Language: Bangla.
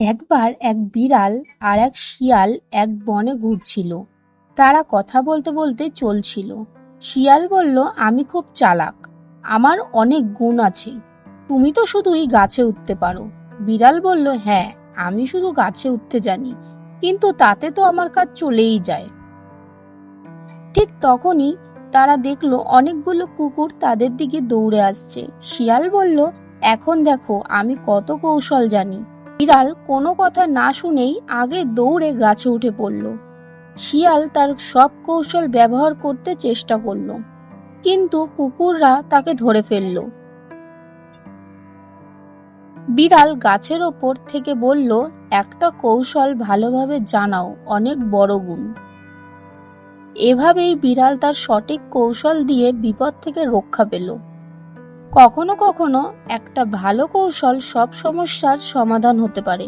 একবার এক বিড়াল আর এক শিয়াল এক বনে ঘুরছিল। তারা কথা বলতে বলতে চলছিল। শিয়াল বলল, আমি খুব চালাক। আমার অনেক গুণ আছে। তুমি তো শুধুই গাছে উঠতে পারো। বিড়াল বলল হ্যাঁ আমি শুধু গাছে উঠতে জানি, কিন্তু তাতে তো আমার কাজ চলেই যায়। ঠিক তখনই তারা দেখল, অনেকগুলো কুকুর তাদের দিকে দৌড়ে আসছে। শিয়াল বলল, এখন দেখো, আমি কত কৌশল জানি। বিড়াল কোনো কথা না শুনেই আগে দৌড়ে গাছে উঠে পড়ল। শিয়াল তার সব কৌশল ব্যবহার করতে চেষ্টা করল, কিন্তু কুকুররা তাকে ধরে ফেলল। বিড়াল গাছের ওপর থেকে বলল, একটা কৌশল ভালোভাবে জানাও, অনেক বড় গুণ। এভাবেই বিড়াল তার সঠিক কৌশল দিয়ে বিপদ থেকে রক্ষা পেল। কখনো কখনো একটা ভালো কৌশল সব সমস্যার সমাধান হতে পারে।